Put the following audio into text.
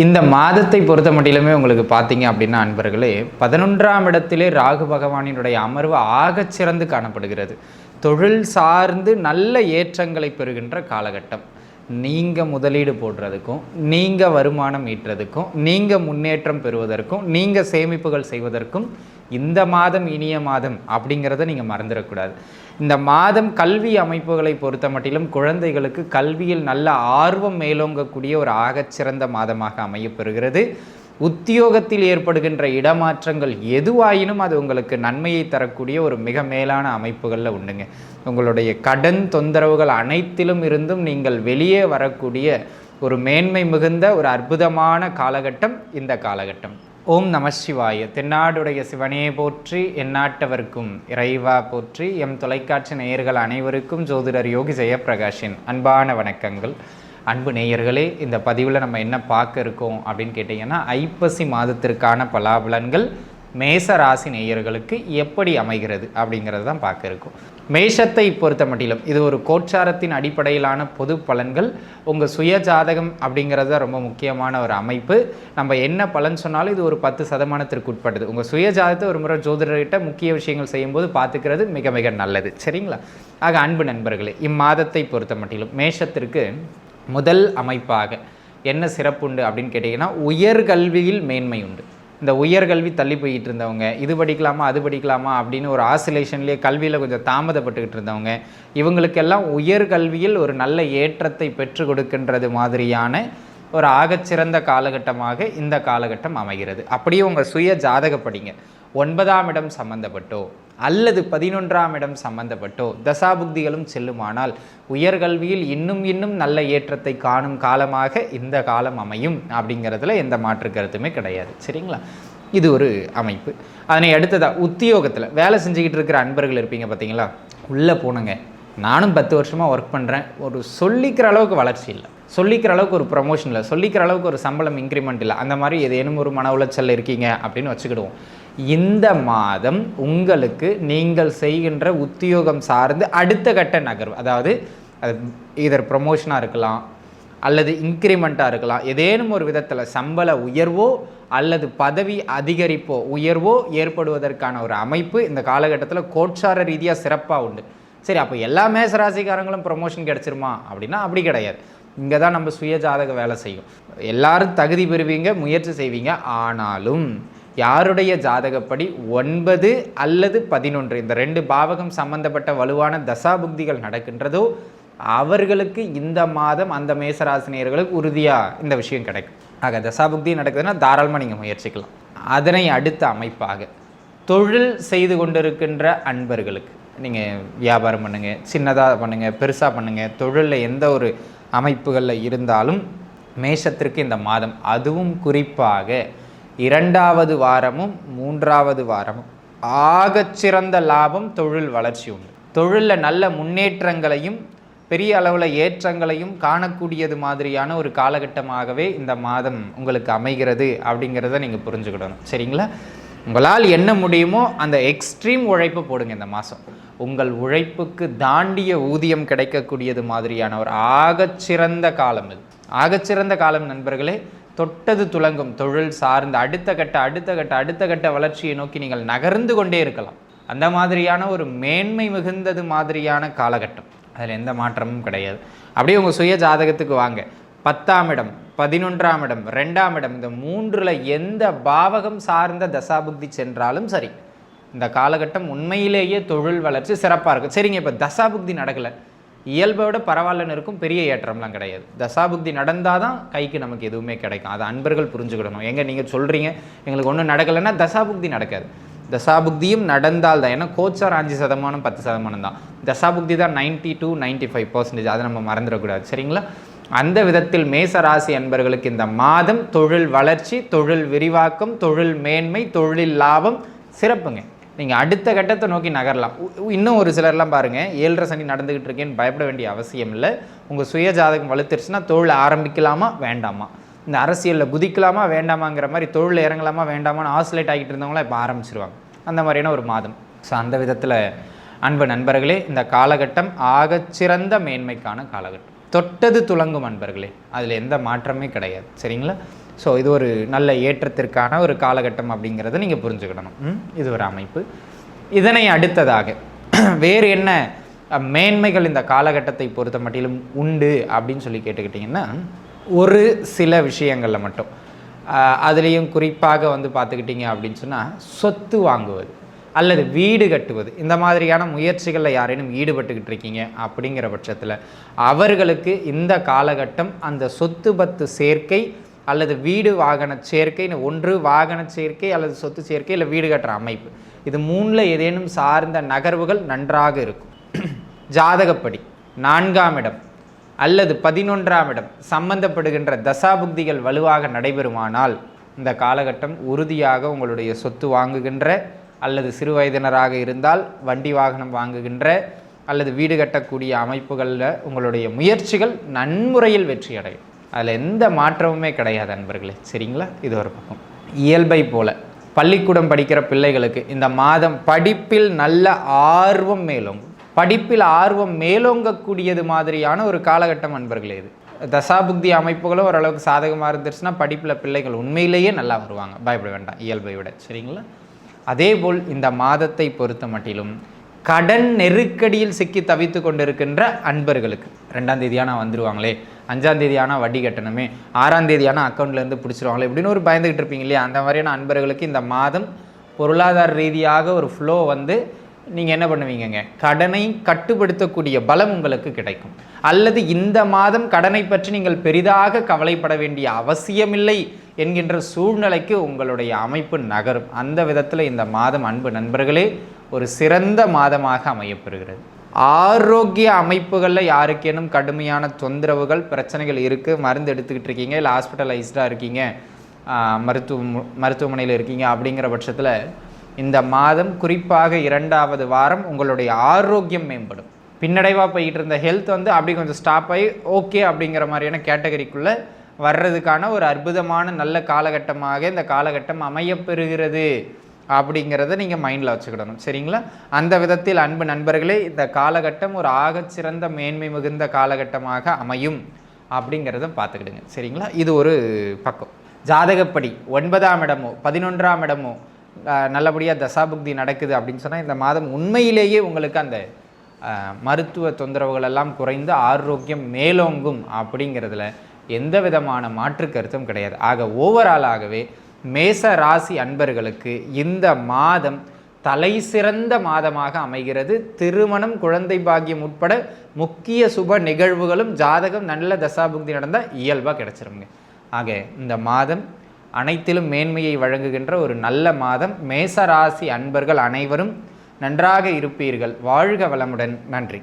இந்த மாதத்தை பொறுத்த மட்டிலுமே உங்களுக்கு பார்த்தீங்க அப்படின்னா அன்பர்களே பதினொன்றாம் இடத்திலே ராகு பகவானினுடைய அமர்வு ஆகச் சிறந்து காணப்படுகிறது. தொழில் சார்ந்து நல்ல ஏற்றங்களை பெறுகின்ற காலகட்டம். நீங்கள் முதலீடு போடுறதுக்கும் நீங்கள் வருமானம் ஈட்டுறதுக்கும் நீங்கள் முன்னேற்றம் பெறுவதற்கும் நீங்கள் சேமிப்புகள் செய்வதற்கும் இந்த மாதம் இனிய மாதம் அப்படிங்கிறத நீங்கள் மறந்துடக்கூடாது. இந்த மாதம் கல்வி அமைப்புகளை பொறுத்த மட்டிலும் குழந்தைகளுக்கு கல்வியில் நல்ல ஆர்வம் மேலோங்கக்கூடிய ஒரு ஆகச்சிறந்த மாதமாக அமையப்பெறுகிறது. உத்தியோகத்தில் ஏற்படுகின்ற இடமாற்றங்கள் எதுவாயினும் அது உங்களுக்கு நன்மையை தரக்கூடிய ஒரு மிக மேலான அமைப்புகளில் உண்டுங்க. உங்களுடைய கடன் தொந்தரவுகள் அனைத்திலும் இருந்தும் நீங்கள் வெளியே வரக்கூடிய ஒரு மேன்மை மிகுந்த ஒரு அற்புதமான காலகட்டம் இந்த காலகட்டம். ஓம் நம சிவாய. தென்னாடுடைய சிவனே போற்றி எந்நாட்டவர்க்கும் இறைவா போற்றி எம் தொலைக்காட்சி நேயர்கள் அனைவருக்கும் ஜோதிடர் யோகி ஜெயப்பிரகாஷின் அன்பான வணக்கங்கள். அன்பு நேயர்களே இந்த பதிவில் நம்ம என்ன பார்க்க இருக்கோம் அப்படின்னு கேட்டிங்கன்னா ஐப்பசி மாதத்திற்கான பலாபலன்கள் மேச ராசி நேயர்களுக்கு எப்படி அமைகிறது அப்படிங்கிறது தான் பார்க்க இருக்கும். மேஷத்தை பொறுத்த மட்டிலும் இது ஒரு கோச்சாரத்தின் அடிப்படையிலான பொது பலன்கள். உங்கள் சுய ஜாதகம் அப்படிங்கிறது தான் ரொம்ப முக்கியமான ஒரு அமைப்பு. நம்ம என்ன பலன் சொன்னாலும் இது ஒரு பத்து சதமானத்திற்கு உட்பட்டது. உங்கள் சுய ஜாதகத்தை ஒரு முறை ஜோதிடர்கிட்ட முக்கிய விஷயங்கள் செய்யும்போது பார்த்துக்கிறது மிக மிக நல்லது. சரிங்களா? ஆக அன்பு நண்பர்களே இம்மாதத்தை பொறுத்த மட்டிலும் மேஷத்திற்கு முதல் அமைப்பாக என்ன சிறப்புண்டு அப்படின்னு கேட்டிங்கன்னா உயர்கல்வியில் மேன்மை உண்டு. இந்த உயர்கல்வி தள்ளி போயிட்டு இருந்தவங்க இது படிக்கலாமா அது படிக்கலாமா அப்படின்னு ஒரு ஆசிலேஷன்லேயே கல்வியில் கொஞ்சம் தாமதப்பட்டுக்கிட்டு இருந்தவங்க இவங்களுக்கெல்லாம் உயர்கல்வியில் ஒரு நல்ல ஏற்றத்தை பெற்று கொடுக்கின்றது மாதிரியான ஒரு ஆகச்சிறந்த காலகட்டமாக இந்த காலகட்டம் அமைகிறது. அப்படியே உங்கள் சுய ஜாதகப்படிங்க. ஒன்பதாம் இடம் சம்பந்தப்பட்டோ அல்லது பதினொன்றாம் இடம் சம்பந்தப்பட்டோ தசாபுக்திகளும் செல்லுமானால் உயர்கல்வியில் இன்னும் இன்னும் நல்ல ஏற்றத்தை காணும் காலமாக இந்த காலம் அமையும் அப்படிங்கிறதுல எந்த மாற்று கருத்துமே கிடையாது. சரிங்களா? இது ஒரு அமைப்பு. அதனை அடுத்ததாக உத்தியோகத்தில் வேலை செஞ்சுக்கிட்டு இருக்கிற அன்பர்கள் இருப்பீங்க பார்த்தீங்களா உள்ளே போனங்க நானும் பத்து வருஷமாக ஒர்க் பண்ணுறேன் ஒரு சொல்லிக்கிற அளவுக்கு வளர்ச்சி இல்லை. சொல்லிக்கிற அளவுக்கு ஒரு ப்ரமோஷன் இல்லை. சொல்லிக்கிற அளவுக்கு ஒரு சம்பளம் இன்க்ரிமெண்ட் இல்லை. அந்த மாதிரி ஏதேனும் ஒரு மன உளைச்சல் இருக்கீங்க அப்படின்னு வச்சுக்கிடுவோம். இந்த மாதம் உங்களுக்கு நீங்கள் செய்கின்ற உத்தியோகம் சார்ந்து அடுத்த கட்ட நகர்வு அதாவது அது இதர் ப்ரொமோஷனாக இருக்கலாம் அல்லது இன்க்ரிமெண்ட்டாக இருக்கலாம் ஏதேனும் ஒரு விதத்தில் சம்பள உயர்வோ அல்லது பதவி அதிகரிப்போ உயர்வோ ஏற்படுவதற்கான ஒரு அமைப்பு இந்த காலகட்டத்தில் கோட்சார ரீதியாக சிறப்பாக உண்டு. சரி அப்போ எல்லா மேசராசிக்காரங்களும் ப்ரொமோஷன் கிடச்சிருமா? அப்படின்னா அப்படி கிடையாது. இங்கே தான் நம்ம சுய ஜாதக வேலை செய்யும். எல்லாரும் தகுதி பெறுவீங்க முயற்சி செய்வீங்க. ஆனாலும் யாருடைய ஜாதகப்படி ஒன்பது அல்லது பதினொன்று? இந்த ரெண்டு பாவகம் சம்பந்தப்பட்ட வலுவான தசாபுக்திகள் நடக்கின்றதோ அவர்களுக்கு இந்த மாதம் அந்த மேசராசினியர்களுக்கு உறுதியாக இந்த விஷயம் கிடைக்கும். ஆக தசாபுக்தி நடக்குதுன்னா தாராளமாக நீங்கள் முயற்சிக்கலாம். அதனை அடுத்த அமைப்பாக தொழில் செய்து கொண்டிருக்கின்ற அன்பர்களுக்கு நீங்கள் வியாபாரம் பண்ணுங்கள் சின்னதாக பண்ணுங்கள் பெருசாக பண்ணுங்கள் தொழிலில் எந்த ஒரு அமைப்புகளில் இருந்தாலும் மேஷத்திற்கு இந்த மாதம் அதுவும் குறிப்பாக இரண்டாவது வாரமும் மூன்றாவது வாரமும். ஆகச்சிறந்த லாபம் தொழில் வளர்ச்சி உண்டு. தொழிலில் நல்ல முன்னேற்றங்களையும் பெரிய அளவில் ஏற்றங்களையும் காணக்கூடியது மாதிரியான ஒரு காலகட்டமாகவே இந்த மாதம் உங்களுக்கு அமைகிறது அப்படிங்கிறத நீங்கள் புரிஞ்சுக்கிடணும். சரிங்களா? உங்களால் என்ன முடியுமோ அந்த எக்ஸ்ட்ரீம் உழைப்பு போடுங்க இந்த மாதம். உங்கள் உழைப்புக்கு தாண்டிய ஊதியம் கிடைக்கக்கூடியது மாதிரியான ஒரு ஆகச்சிறந்த காலம் இது. ஆகச்சிறந்த காலம் நண்பர்களே தொட்டது துலங்கும் தொழில் சார்ந்த அடுத்த கட்ட அடுத்த கட்ட அடுத்த கட்ட வளர்ச்சியை நோக்கி நீங்கள் நகர்ந்து கொண்டே இருக்கலாம். அந்த மாதிரியான ஒரு மேன்மை மிகுந்தது மாதிரியான காலகட்டம். அதில் எந்த மாற்றமும் கிடையாது. அப்படியே உங்கள் சுய ஜாதகத்துக்கு வாங்க. பத்தாம் இடம் பதினொன்றாம் இடம் ரெண்டாம் இடம் இந்த மூன்றில் எந்த பாவகம் சார்ந்த தசாபுக்தி சென்றாலும் சரி இந்த காலகட்டம் உண்மையிலேயே தொழில் வளர்ச்சி சிறப்பாக இருக்கும். சரிங்க இப்போ தசாபுக்தி நடக்கலை. இயல்பை விட பரவாயில்லன்னு இருக்கும் பெரிய ஏற்றம்லாம் கிடையாது. தசாபுக்தி நடந்தால் தான் கைக்கு நமக்கு எதுவுமே கிடைக்கும். அதை அன்பர்கள் புரிஞ்சுக்கிடணும். எங்கே நீங்கள் சொல்கிறீங்க எங்களுக்கு ஒன்றும் நடக்கலைன்னா தசாபுக்தி நடக்காது. தசாபுக்தியும் நடந்தால் தான். ஏன்னா கோச்சார் அஞ்சு சதமானம் பத்து சதமானம் தான். தசாபுக்தி தான் ninety to ninety five percentage அதை நம்ம மறந்துடக்கூடாது. சரிங்களா? அந்த விதத்தில் மேசராசி அன்பர்களுக்கு இந்த மாதம் தொழில் வளர்ச்சி தொழில் விரிவாக்கம் தொழில் மேன்மை தொழில் லாபம் சிறப்புங்க. நீங்கள் அடுத்த கட்டத்தை நோக்கி நகரலாம். இன்னும் ஒரு சிலர்லாம் பாருங்கள் ஏழரை சனி நடந்துக்கிட்டு இருக்கேன்னு பயப்பட வேண்டிய அவசியம் இல்லை. உங்கள் சுய ஜாதகம் வலுத்துருச்சுன்னா தொழில் ஆரம்பிக்கலாமா வேண்டாமா? இந்த அரசியலில் குதிக்கலாமா வேண்டாமாங்கிற மாதிரி தொழில் இறங்கலாமா வேண்டாமான்னு ஆசிலேட் ஆகிட்டு இருந்தவங்களாம் இப்போ ஆரம்பிச்சிருவாங்க. அந்த மாதிரியான ஒரு மாதம். ஸோ அந்த விதத்தில் அன்பு நண்பர்களே இந்த காலகட்டம் ஆகச்சிறந்த மேன்மைக்கான காலகட்டம். தொட்டது துலங்கும் அன்பர்களே அதில் எந்த மாற்றமே கிடையாது. சரிங்களா? ஸோ இது ஒரு நல்ல ஏற்றத்திற்கான ஒரு காலகட்டம் அப்படிங்கிறத நீங்கள் புரிஞ்சுக்கிடணும். இது ஒரு அமைப்பு. இதனை அடுத்ததாக வேறு என்ன மேன்மைகள் இந்த காலகட்டத்தை பொறுத்த மட்டிலும் உண்டு அப்படின்னு சொல்லி கேட்டுக்கிட்டிங்கன்னா ஒரு சில விஷயங்களில் மட்டும். அதுலேயும் குறிப்பாக வந்து பார்த்துக்கிட்டிங்க அப்படின்னு சொன்னால் சொத்து வாங்குவது அல்லது வீடு கட்டுவது. இந்த மாதிரியான முயற்சிகளில் யாரேனும் ஈடுபட்டுக்கிட்டு இருக்கீங்க அப்படிங்கிற பட்சத்தில் அவர்களுக்கு இந்த காலகட்டம் அந்த சொத்து பத்து சேர்க்கை அல்லது வீடு வாகன சேர்க்கைன்னு ஒன்று வாகன சேர்க்கை அல்லது சொத்து சேர்க்கை இல்லை வீடு கட்டுற அமைப்பு. இது மூணில் ஏதேனும் சார்ந்த நகர்வுகள் நன்றாக இருக்கும். ஜாதகப்படி நான்காம் இடம் அல்லது பதினொன்றாம் இடம் சம்பந்தப்படுகின்ற தசாபுக்திகள் வலுவாக நடைபெறுமானால் இந்த காலகட்டம் உறுதியாக உங்களுடைய சொத்து வாங்குகின்ற அல்லது சிறு வயதினராக இருந்தால் வண்டி வாகனம் வாங்குகின்ற அல்லது வீடு கட்டக்கூடிய அமைப்புகளில் உங்களுடைய முயற்சிகள் நன்முறையில் வெற்றியடையும். அதில் எந்த மாற்றமுமே கிடையாது அன்பர்களே. சரிங்களா? இது ஒரு பக்கம். இயல்பை போல பள்ளிக்கூடம் படிக்கிற பிள்ளைகளுக்கு இந்த மாதம் படிப்பில் நல்ல ஆர்வம் மேலோங்கும். படிப்பில் ஆர்வம் மேலோங்கக்கூடியது மாதிரியான ஒரு காலகட்டம் அன்பர்களே இது. தசாபுக்தி அமைப்புகளும் ஓரளவுக்கு சாதகமாக இருந்துருச்சுன்னா படிப்பில் பிள்ளைகள் உண்மையிலேயே நல்லா வருவாங்க. பயப்பட வேண்டாம். இயல்பை விட. சரிங்களா? அதேபோல் இந்த மாதத்தை பொறுத்த மட்டிலும் கடன் நெருக்கடியில் சிக்கி தவித்து கொண்டிருக்கின்ற அன்பர்களுக்கு. ரெண்டாம் நான் வந்துருவாங்களே. அஞ்சாம் தேதியான வட்டி கட்டணுமே. ஆறாம் தேதியான அக்கௌண்ட்லேருந்து பிடிச்சிருவாங்களே இப்படின்னு ஒரு பயந்துகிட்டு இருப்பீங்க இல்லையா? அந்த மாதிரியான அன்பர்களுக்கு இந்த மாதம் பொருளாதார ரீதியாக ஒரு ஃப்ளோ வந்து நீங்கள் என்ன பண்ணுவீங்கங்க? கடனை கட்டுப்படுத்தக்கூடிய பலம் உங்களுக்கு கிடைக்கும். அல்லது இந்த மாதம் கடனை பற்றி நீங்கள் பெரிதாக கவலைப்பட வேண்டிய அவசியமில்லை என்கின்ற சூழ்நிலைக்கு உங்களுடைய அமைப்பு நகரும். அந்த விதத்தில் இந்த மாதம் அன்பு நண்பர்களே ஒரு சிறந்த மாதமாக அமையப்பெறுகிறது. ஆரோக்கிய அமைப்புகளில் யாருக்கேனும் கடுமையான தொந்தரவுகள் பிரச்சனைகள் இருக்குது மருந்து எடுத்துக்கிட்டு இருக்கீங்க இல்லை ஹாஸ்பிட்டலைஸ்டாக இருக்கீங்க மருத்துவ மருத்துவமனையில் இருக்கீங்க அப்படிங்கிற பட்சத்தில் இந்த மாதம் குறிப்பாக இரண்டாவது வாரம் உங்களுடைய ஆரோக்கியம் மேம்படும். பின்னடைவாக போயிட்டு இருந்த ஹெல்த் வந்து அப்படி கொஞ்சம் ஸ்டாப் ஆகி ஓகே அப்படிங்கிற மாதிரியான கேட்டகரிக்குள்ளே வர்றதுக்கான ஒரு அற்புதமான நல்ல காலகட்டமாக இந்த காலகட்டம் அமையப்பெறுகிறது. அப்படிங்கிறத நீங்கள் மைண்டில் வச்சுக்கிடணும். சரிங்களா? அந்த விதத்தில் அன்பு நண்பர்களே இந்த காலகட்டம் ஒரு ஆகச்சிறந்த மேன்மை மிகுந்த காலகட்டமாக அமையும் அப்படிங்கிறத பார்த்துக்கிடுங்க. சரிங்களா? இது ஒரு பக்கம். ஜாதகப்படி ஒன்பதாம் இடமோ பதினொன்றாம் இடமோ நல்லபடியாக தசாபுக்தி நடக்குது அப்படின்னு சொன்னால் இந்த மாதம் உண்மையிலேயே உங்களுக்கு அந்த மருத்துவ தொந்தரவுகள் எல்லாம் குறைந்து ஆரோக்கியம் மேலோங்கும் அப்படிங்கிறதுல எந்த விதமான மாற்று கருத்தும் கிடையாது. ஆக ஓவராலாகவே மேச ராசி அன்பர்களுக்கு இந்த மாதம் தலை சிறந்த மாதமாக அமைகிறது. திருமணம் குழந்தை பாக்கியம் உட்பட முக்கிய சுப நிகழ்வுகளும் ஜாதகம் நல்ல தசாபுக்தி நடந்தால் இயல்பாக கிடச்சிருங்க. ஆக இந்த மாதம் அனைத்திலும் மேன்மையை வழங்குகின்ற ஒரு நல்ல மாதம். மேச ராசி அன்பர்கள் அனைவரும் நன்றாக இருப்பீர்கள். வாழ்க வளமுடன். நன்றி.